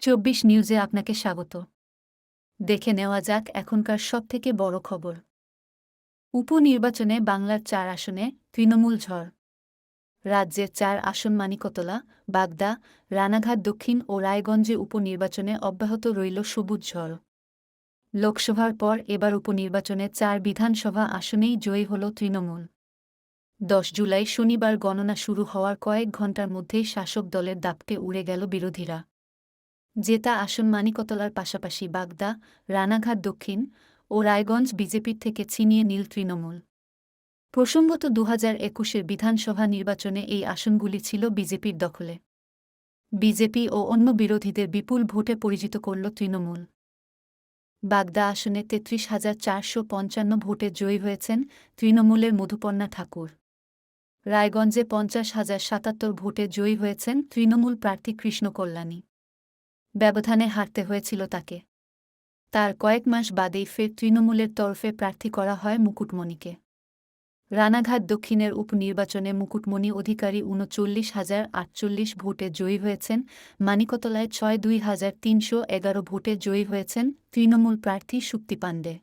চব্বিশ নিউজে আপনাকে স্বাগত। দেখে নেওয়া যাক এখনকার সবথেকে বড় খবর। উপনির্বাচনে বাংলার চার আসনে তৃণমূল ঝড়। রাজ্যের চার আসন মানিকতলা, বাগদা, রানাঘাট দক্ষিণ ও রায়গঞ্জে উপনির্বাচনে অব্যাহত রইল সবুজ ঝড়। লোকসভার পর এবার উপনির্বাচনে চার বিধানসভা আসনেই জয়ী হল তৃণমূল। দশ জুলাই শনিবার গণনা শুরু হওয়ার কয়েক ঘণ্টার মধ্যেই শাসক দলের দাপটে উড়ে গেল বিরোধীরা। জেতা আসন মানিকতলার পাশাপাশি বাগদা, রানাঘাট দক্ষিণ ও রায়গঞ্জ বিজেপির থেকে ছিনিয়ে নীল তৃণমূল। প্রসঙ্গত দু হাজার একুশের বিধানসভা নির্বাচনে এই আসনগুলি ছিল বিজেপির দখলে। বিজেপি ও অন্য বিরোধীদের বিপুল ভোটে পরিচিত করল তৃণমূল। বাগদা আসনে তেত্রিশ হাজার চারশো পঞ্চান্ন ভোটে জয়ী হয়েছেন তৃণমূলের মধুপর্ণা ঠাকুর। রায়গঞ্জে পঞ্চাশ হাজার সাতাত্তর ভোটে জয়ী হয়েছেন তৃণমূল প্রার্থী কৃষ্ণ কল্যাণী ব্যবধানে হারতে হয়েছিল তাকে। তার কয়েক মাস বাদেই ফের তৃণমূলের তরফে প্রার্থী করা হয় মুকুটমণিকে। রানাঘাট দক্ষিণের উপনির্বাচনে মুকুটমণি অধিকারী উনচল্লিশ হাজার আটচল্লিশ ভোটে জয়ী হয়েছেন, মানিকতলায় ছয় দুই হাজার তিনশো এগারো ভোটে জয়ী হয়েছেন তৃণমূল প্রার্থী শুক্তি পাণ্ডে।